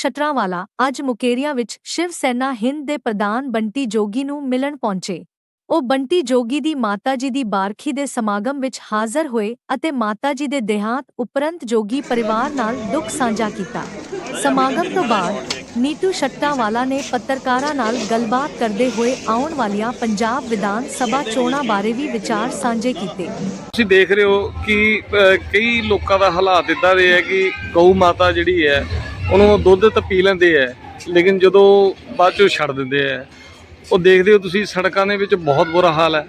ਨੀਟੂ ਸ਼ਟਰਾਵਾਲਾ ਅੱਜ ਮੁਕੇਰੀਆਂ ਵਿੱਚ ਸ਼ਿਵ ਸੈਨਾ ਹਿੰਦ ਦੇ ਪ੍ਰਧਾਨ ਬੰਟੀ ਜੋਗੀ ਨੂੰ ਮਿਲਣ ਪਹੁੰਚੇ। ਉਹ ਬੰਟੀ ਜੋਗੀ ਦੀ ਮਾਤਾ ਜੀ ਦੀ ਬਾਰਖੀ ਦੇ ਸਮਾਗਮ ਵਿੱਚ ਹਾਜ਼ਰ ਹੋਏ ਅਤੇ ਮਾਤਾ ਜੀ ਦੇ ਦੇਹਾਂਤ ਉਪਰੰਤ ਜੋਗੀ ਪਰਿਵਾਰ ਨਾਲ ਦੁੱਖ ਸਾਂਝਾ ਕੀਤਾ। ਸਮਾਗਮ ਤੋਂ ਬਾਅਦ ਨੀਤੂ ਸ਼ਟਰਾਵਾਲਾ ਨੇ ਪੱਤਰਕਾਰਾਂ ਨਾਲ ਗੱਲਬਾਤ ਕਰਦੇ ਹੋਏ ਆਉਣ ਵਾਲੀਆਂ ਪੰਜਾਬ ਵਿਧਾਨ ਸਭਾ ਚੋਣਾਂ ਬਾਰੇ ਵੀ ਵਿਚਾਰ ਸਾਂਝੇ ਕੀਤੇ। ਤੁਸੀਂ ਦੇਖ ਰਹੇ ਹੋ ਕਿ ਕਈ ਲੋਕਾਂ ਦਾ ਹਾਲਾਤ ਇਦਾਂ ਦੇ ਹੈ ਕਿ ਗਊ ਮਾਤਾ ਜਿਹੜੀ ਹੈ ਉਹਨੂੰ ਦੁੱਧ ਤਾਂ ਪੀ ਲੈਂਦੇ ਹੈ ਲੇਕਿਨ ਜਦੋਂ ਬਾਅਦ ਚੋਂ ਛੱਡ ਦਿੰਦੇ ਹੈ ਉਹ ਦੇਖਦੇ ਹੋ ਤੁਸੀਂ ਸੜਕਾਂ ਦੇ ਵਿੱਚ ਬਹੁਤ ਬੁਰਾ ਹਾਲ ਹੈ।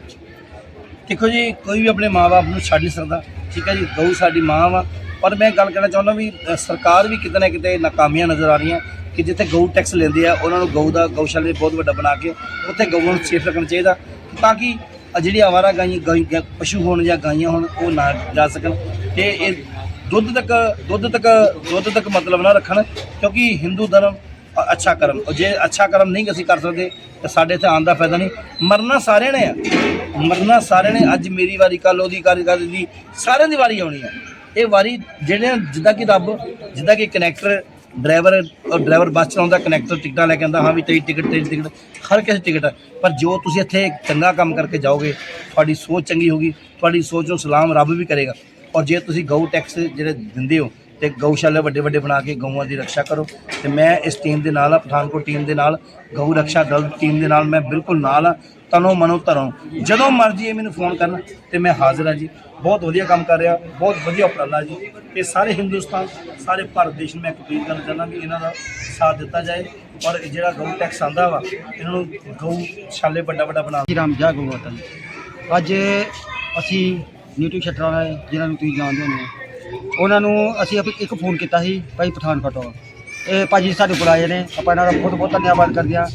ਦੇਖੋ ਜੀ, ਕੋਈ ਵੀ ਆਪਣੇ ਮਾਪੇ ਨੂੰ ਛੱਡ ਨਹੀਂ ਸਕਦਾ, ਠੀਕ ਹੈ ਜੀ ਗਊ ਸਾਡੀ ਮਾਂ ਵਾ। ਪਰ ਮੈਂ ਗੱਲ ਕਰਨਾ ਚਾਹੁੰਦਾ ਵੀ ਸਰਕਾਰ ਵੀ ਕਿਤੇ ਨਾ ਕਿਤੇ ਨਾਕਾਮੀਆਂ ਨਜ਼ਰ ਆ ਰਹੀਆਂ, ਕਿ ਜਿੱਥੇ ਗਊ ਟੈਕਸ ਲੈਂਦੇ ਆ, ਉਹਨਾਂ ਨੂੰ ਗਊ ਦਾ ਗਊਸ਼ਾਲਾ ਬਹੁਤ ਵੱਡਾ ਬਣਾ ਕੇ ਉੱਥੇ ਗਊਆਂ ਨੂੰ ਸੇਫ ਰੱਖਣਾ ਚਾਹੀਦਾ, ਤਾਂ ਕਿ ਅ ਜਿਹੜੀ ਆਵਾਰਾ ਗਾਈ ਪਸ਼ੂ ਹੋਣ ਜਾਂ ਗਾਈਆਂ ਹੋਣ, ਉਹ ਨਾ ਜਾ ਸਕਣ। ਤੇ ਇਹ ਦੁੱਧ ਤੱਕ ਦੁੱਧ ਤੱਕ ਦੁੱਧ ਤੱਕ ਮਤਲਬ ਨਾ ਰੱਖਣ, ਕਿਉਂਕਿ ਹਿੰਦੂ ਧਰਮ ਅੱਛਾ ਕਰਮ ਔਰ ਜੇ ਅੱਛਾ ਕਰਮ ਨਹੀਂ ਅਸੀਂ ਕਰ ਸਕਦੇ, ਤਾਂ ਸਾਡੇ ਇੱਥੇ ਆਉਣ ਦਾ ਫਾਇਦਾ ਨਹੀਂ। ਮਰਨਾ ਸਾਰਿਆਂ ਨੇ ਆ। ਮਰਨਾ ਸਾਰਿਆਂ ਨੇ, ਅੱਜ ਮੇਰੀ ਵਾਰੀ ਕੱਲ ਉਹਦੀ ਕੱਲ ਕੱਲ ਦੀ, ਸਾਰਿਆਂ ਦੀ ਵਾਰੀ ਆਉਣੀ ਆ। ਇਹ ਵਾਰੀ ਜਿਹੜੇ ਜਿੱਦਾਂ ਕਿ ਰੱਬ, ਜਿੱਦਾਂ ਕਿ ਕਨੈਕਟਰ ਡਰਾਈਵਰ ਔਰ ਡਰਾਈਵਰ ਬੱਸ ਚਲਾਉਂਦਾ ਕਨੈਕਟਰ ਟਿਕਟਾਂ ਲੈ ਕੇ ਆਉਂਦਾ, ਹਾਂ ਵੀ ਤੇਰੀ ਟਿਕਟ ਤੇਰੀ ਟਿਕਟ, ਹਰ ਕਿਸੇ ਟਿਕਟ ਹੈ। ਪਰ ਜੋ ਤੁਸੀਂ ਇੱਥੇ ਚੰਗਾ ਕੰਮ ਕਰਕੇ ਜਾਓਗੇ, ਤੁਹਾਡੀ ਸੋਚ ਚੰਗੀ ਹੋਗੀ ਤੁਹਾਡੀ ਸੋਚ ਨੂੰ ਸਲਾਮ ਰੱਬ ਵੀ ਕਰੇਗਾ। ਔਰ ਜੇ ਤੁਸੀਂ ਗਊ ਟੈਕਸ ਜਿਹੜੇ ਦਿੰਦੇ ਹੋ ਤੇ ਗਊਸ਼ਾਲਾ ਵੱਡੇ ਵੱਡੇ ਬਣਾ ਕੇ ਗਊਆਂ ਦੀ ਰੱਖਿਆ ਕਰੋ ਤੇ ਮੈਂ ਇਸ ਟੀਮ ਦੇ ਨਾਲ ਆ, ਪਠਾਨਕੋਟ ਟੀਮ ਦੇ ਨਾਲ, ਗਊ ਰੱਖਿਆ ਦਲ ਟੀਮ ਦੇ ਨਾਲ ਮੈਂ ਬਿਲਕੁਲ ਨਾਲ ਆ, ਤਨੋ ਮਨੋ ਧਰੋ। ਜਦੋਂ ਮਰਜ਼ੀ ਇਹ ਮੈਨੂੰ ਫੋਨ ਕਰਨ ਤੇ ਮੈਂ ਹਾਜ਼ਰ ਹਾਂ ਜੀ। ਬਹੁਤ ਵਧੀਆ ਕੰਮ ਕਰ ਰਿਹਾ, ਬਹੁਤ ਵਧੀਆ ਉਪਰਾਲਾ ਜੀ। ਤੇ ਸਾਰੇ ਹਿੰਦੁਸਤਾਨ, ਸਾਰੇ ਭਾਰਤ ਦੇਸ਼ ਨੂੰ ਮੈਂ ਇੱਕ ਅਪੀਲ ਕਰਨਾ ਚਾਹੁੰਦਾ ਕਿ ਇਹਨਾਂ ਦਾ ਸਾਥ ਦਿੱਤਾ ਜਾਏ ਔਰ ਜਿਹੜਾ ਗਊ ਟੈਕਸ ਆਂਦਾ ਵਾ, ਇਹਨਾਂ ਨੂੰ ਗਊ ਸ਼ਾਲੇ ਵੱਡਾ ਵੱਡਾ ਬਣਾ ਸ਼੍ਰੀ ਰਾਮ, ਜੈ ਗਊਵਤਨ ਅੱਜ ਅਸੀਂ ਨੀਟੂ ਸ਼ਟਰਾਂ ਵਾਲੇ ਜਿਨ੍ਹਾਂ ਨੂੰ ਤੁਸੀਂ ਜਾਣਦੇ ਹੋ ਉਹਨਾਂ ਨੂੰ ਅਸੀਂ ਆਪ ਇੱਕ ਫੋਨ ਕੀਤਾ ਸੀ, ਭਾਈ ਪਠਾਨਕੋਟ ਤੋਂ। ਇਹ ਭਾਜੀ ਸਾਡੇ ਕੋਲ ਆਏ ਨੇ, ਆਪਾਂ ਇਹਨਾਂ ਦਾ ਬਹੁਤ ਬਹੁਤ ਧੰਨਵਾਦ ਕਰਦੇ ਹਾਂ।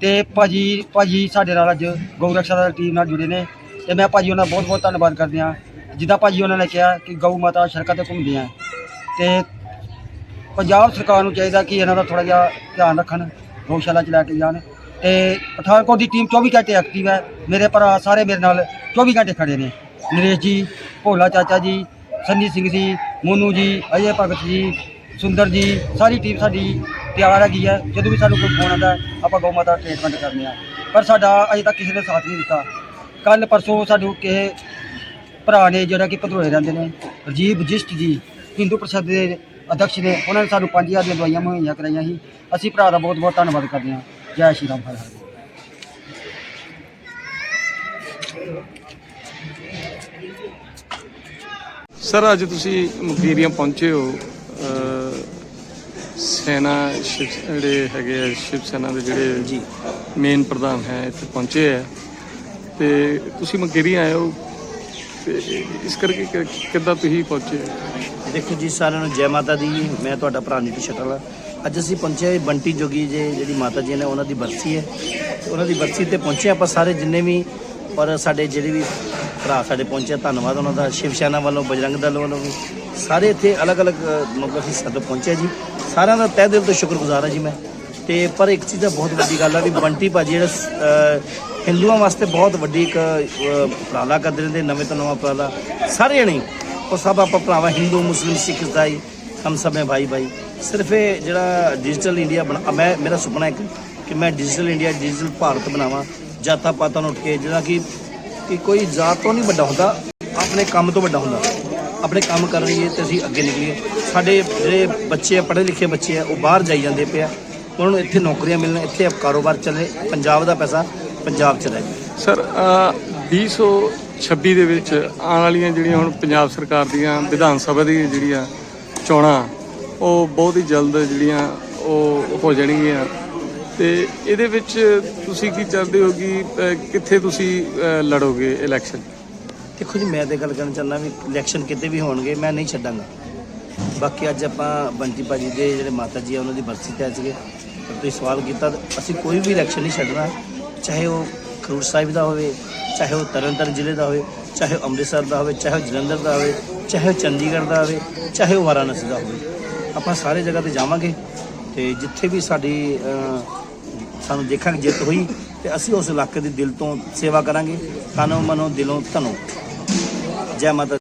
ਤੇ ਭਾਜੀ ਭਾਜੀ ਸਾਡੇ ਨਾਲ ਅੱਜ ਗਊ ਰੱਖਿਆ ਦਾ ਟੀਮ ਨਾਲ ਜੁੜੇ ਨੇ। ਤੇ ਮੈਂ ਭਾਜੀ ਉਹਨਾਂ ਦਾ ਬਹੁਤ ਬਹੁਤ ਧੰਨਵਾਦ ਕਰਦੇ ਹਾਂ। ਜਿੱਦਾਂ ਭਾਜੀ ਉਹਨਾਂ ਨੇ ਕਿਹਾ ਕਿ ਗਊ ਮਾਤਾ ਸੜਕਾਂ ਤੇ ਘੁੰਮਦੀਆਂ ਤੇ ਪੰਜਾਬ ਸਰਕਾਰ ਨੂੰ ਚਾਹੀਦਾ ਕਿ ਇਹਨਾਂ ਦਾ ਥੋੜਾ ਜਿਹਾ ਧਿਆਨ ਰੱਖਣ, ਗਊਸ਼ਾਲਾ ਚ ਲੈ ਕੇ ਜਾਣ। ਤੇ ਪਠਾਨਕੋਟ ਦੀ ਟੀਮ 24 ਘੰਟੇ ਐਕਟਿਵ ਹੈ। ਮੇਰੇ ਭਰਾ ਸਾਰੇ ਮੇਰੇ ਨਾਲ 24 ਘੰਟੇ ਖੜੇ ਨੇ। ਨਰੇਸ਼ ਜੀ, ਭੋਲਾ ਚਾਚਾ ਜੀ, ਸੰਨੀ ਸਿੰਘ ਜੀ, ਮੋਨੂ ਜੀ, ਅਜੇ ਭਗਤ ਜੀ, ਸੁੰਦਰ ਜੀ, ਸਾਰੀ ਟੀਮ ਸਾਡੀ ਤਿਆਰ ਹੈਗੀ ਹੈ। ਜਦੋਂ ਵੀ ਸਾਨੂੰ ਕੋਈ ਫੋਨ ਆਉਂਦਾ ਆਪਾਂ ਗਊ ਮਾਤਾ ਟ੍ਰੀਟਮੈਂਟ ਕਰਨੇ ਆ ਪਰ ਸਾਡਾ ਅਜੇ ਤੱਕ ਕਿਸੇ ਨੇ ਸਾਥ ਨਹੀਂ ਦਿੱਤਾ। ਕੱਲ ਪਰਸੋਂ ਸਾਨੂੰ ਕਿਸੇ ਭਰਾ ਨੇ ਜਿਹੜਾ ਕਿ ਭਦਰੋਏ ਰਹਿੰਦੇ ਨੇ ਰਜੀਵ ਜਿਸਟ ਜੀ, ਹਿੰਦੂ ਪ੍ਰਸ਼ਦ ਦੇ ਅਧਿਕਸ਼ ਨੇ, ਉਹਨਾਂ ਨੇ ਸਾਨੂੰ 5000 ਦੀਆਂ ਦਵਾਈਆਂ ਮੁਹੱਈਆ ਕਰਾਈਆਂ ਸੀ। ਅਸੀਂ ਭਰਾ ਦਾ ਬਹੁਤ ਬਹੁਤ ਧੰਨਵਾਦ ਕਰਦੇ ਹਾਂ। ਜੈ ਸ਼੍ਰੀ ਰਾਮ, ਹਰ ਹਰ। ਸਰ ਅੱਜ ਤੁਸੀਂ ਮੁਕੇਰੀਆਂ ਪਹੁੰਚੇ ਹੋ ਸੈਨਾ ਜਿਹੜੇ ਹੈਗੇ ਆ ਸ਼ਿਵ ਸੈਨਾ ਦੇ ਜਿਹੜੇ ਜੀ। ਮੇਨ ਪ੍ਰਧਾਨ ਹੈ ਇੱਥੇ ਪਹੁੰਚੇ ਹੈ ਤੇ ਤੁਸੀਂ ਮੁਕੇਰੀ ਆਏ ਹੋ ਤੇ ਇਸ ਕਰਕੇ ਕਿੱਦਾਂ ਤੁਸੀਂ ਪਹੁੰਚੇ ਦੇਖੋ ਜੀ ਸਾਰਿਆਂ ਨੂੰ ਜੈ ਮਾਤਾ ਦੀ ਮੈਂ ਤੁਹਾਡਾ ਭਰਾ ਨੀਟੂ ਸ਼ਟਲ ਅੱਜ ਅਸੀਂ ਪਹੁੰਚੇ ਬੰਟੀ ਜੋਗੀ ਜੇ ਜਿਹੜੀ ਮਾਤਾ ਜੀ ਨੇ ਉਹਨਾਂ ਦੀ ਬਰਸੀ ਹੈ। ਉਹਨਾਂ ਦੀ ਬਰਸੀ ਤੇ ਪਹੁੰਚੇ ਆਪਾਂ ਸਾਰੇ ਜਿੰਨੇ ਵੀ ਔਰ ਸਾਡੇ ਜਿਹੜੇ ਵੀ ਭਰਾ ਸਾਡੇ ਪਹੁੰਚੇ ਧੰਨਵਾਦ ਉਹਨਾਂ ਦਾ ਸ਼ਿਵ ਸੈਨਾ ਵੱਲੋਂ ਬਜਰੰਗ ਦਲ ਵੱਲੋਂ ਵੀ। ਸਾਰੇ ਇੱਥੇ ਅਲੱਗ-ਅਲੱਗ ਅ, ਮਤਲਬ ਹਿੱਸਾ ਤੋਂ ਪਹੁੰਚੇ ਜੀ। ਸਾਰਿਆਂ ਦਾ ਤਹਿ ਦਿਲ ਤੋਂ ਸ਼ੁਕਰਗੁਜ਼ਾਰ ਹਾਂ ਜੀ ਮੈਂ। ਤੇ ਪਰ ਇੱਕ ਚੀਜ਼ ਦਾ ਬਹੁਤ ਵੱਡੀ ਗੱਲ ਆ ਵੀ ਬੰਟੀ ਭਾਜੀ ਜਿਹੜਾ ਹਿੰਦੂਆਂ ਵਾਸਤੇ ਬਹੁਤ ਵੱਡੀ ਇੱਕ ਉਪਰਾਲਾ ਕਰਦੇ ਰਹਿੰਦੇ ਨਵੇਂ ਤੋਂ ਨਵਾਂ ਉਪਰਾਲਾ। ਸਾਰੇ ਜਣੇ ਉਹ ਸਭ ਆਪਾਂ ਭਰਾਵਾ ਹਿੰਦੂ ਮੁਸਲਿਮ ਸਿੱਖ ਇਸਾਈ ਹਮ ਸਭ ਹੈ ਭਾਈ ਭਾਈ। ਸਿਰਫ ਇਹ ਜਿਹੜਾ ਡਿਜੀਟਲ ਇੰਡੀਆ ਬਣਾ ਮੈਂ ਮੇਰਾ ਸੁਪਨਾ ਇੱਕ ਕਿ ਮੈਂ ਡਿਜੀਟਲ ਇੰਡੀਆ ਡਿਜੀਟਲ ਭਾਰਤ ਬਣਾਵਾਂ। ਜਾਤਾਂ ਪਾਤਾਂ ਨੂੰ ਉੱਠ ਕੇ ਜਿਹੜਾ ਕਿ ਕਿ ਕੋਈ ਜਾਤ ਤੋਂ ਨਹੀਂ ਵੱਡਾ ਹੁੰਦਾ ਆਪਣੇ ਕੰਮ ਤੋਂ ਵੱਡਾ ਹੁੰਦਾ। ਆਪਣੇ ਕੰਮ ਕਰ ਲਈਏ ਤੇ ਅਸੀਂ ਅੱਗੇ ਨਿਕਲੀਏ। ਸਾਡੇ ਜਿਹੜੇ ਬੱਚੇ ਆ ਪੜ੍ਹੇ ਲਿਖੇ ਬੱਚੇ ਆ ਉਹ ਬਾਹਰ ਜਾਈ ਜਾਂਦੇ ਪਿਆ ਉਹਨਾਂ ਨੂੰ ਇੱਥੇ ਨੌਕਰੀਆਂ ਮਿਲਣ ਇੱਥੇ ਕਾਰੋਬਾਰ ਚੱਲੇ ਪੰਜਾਬ ਦਾ ਪੈਸਾ ਪੰਜਾਬ ਚ ਰਹੇ ਸਰ ਅ, 2026 ਦੇ ਵਿੱਚ ਆਉਣ ਵਾਲੀਆਂ ਜਿਹੜੀਆਂ ਹੁਣ ਪੰਜਾਬ ਸਰਕਾਰ ਦੀਆਂ ਵਿਧਾਨ ਸਭਾ ਦੀਆਂ ਜਿਹੜੀਆਂ ਚੋਣਾਂ ਉਹ ਬਹੁਤ ਹੀ ਜਲਦ ਜਿਹੜੀਆਂ ਉਹ ਹੋ ਜਾਣਗੀਆਂ। ਤੇ ਇਹਦੇ ਵਿੱਚ ਤੁਸੀਂ ਕੀ ਚਾਹੁੰਦੇ ਹੋ ਕਿ ਕਿੱਥੇ ਤੁਸੀਂ ਲੜੋਗੇ ਇਲੈਕਸ਼ਨ ਦੇਖੋ ਜੀ, ਮੈਂ ਤੇ ਗੱਲ ਕਰਨਾ ਚਾਹੁੰਦਾ ਵੀ ਇਲੈਕਸ਼ਨ ਕਿਤੇ ਵੀ ਹੋਣਗੇ, ਮੈਂ ਨਹੀਂ ਛੱਡਾਂਗਾ। ਬਾਕੀ ਅੱਜ ਆਪਾਂ ਬੰਟੀ ਭਾਜੀ ਦੇ ਜਿਹੜੇ ਮਾਤਾ ਜੀ ਆ, ਉਹਨਾਂ ਦੀ ਬਰਸੀ ਤੇ ਸੀਗੇ। ਪਰ ਤੁਸੀਂ ਸਵਾਲ ਕੀਤਾ, ਅਸੀਂ ਕੋਈ ਵੀ ਇਲੈਕਸ਼ਨ ਨਹੀਂ ਛੱਡਣਾ। ਚਾਹੇ ਉਹ ਖਰੂਰ ਸਾਹਿਬ ਦਾ ਹੋਵੇ, ਚਾਹੇ ਉਹ ਤਰਨਤਾਰਨ ਜ਼ਿਲ੍ਹੇ ਦਾ ਹੋਵੇ, ਚਾਹੇ ਉਹ ਅੰਮ੍ਰਿਤਸਰ ਦਾ ਹੋਵੇ, ਚਾਹੇ ਉਹ ਜਲੰਧਰ ਦਾ ਹੋਵੇ, ਚਾਹੇ ਉਹ ਚੰਡੀਗੜ੍ਹ ਦਾ ਹੋਵੇ, ਚਾਹੇ ਉਹ ਵਾਰਾਣਸੀ ਦਾ ਹੋਵੇ। ਆਪਾਂ ਸਾਰੇ ਜਗ੍ਹਾ ਤੇ ਜਾਵਾਂਗੇ ਤੇ ਜਿੱਥੇ ਵੀ ਸਾਡੀ ਸਾਨੂੰ ਦੇਖਾਂਗੇ ਜਿੱਤ ਹੋਈ ਤੇ ਅਸੀਂ ਉਸ ਇਲਾਕੇ ਦੀ ਦਿਲ ਤੋਂ ਸੇਵਾ ਕਰਾਂਗੇ। ਤਨੋਂ ਮਨੋਂ ਦਿਲੋਂ ਧਨੋਂ। ਜੈ ਮਾਤਾ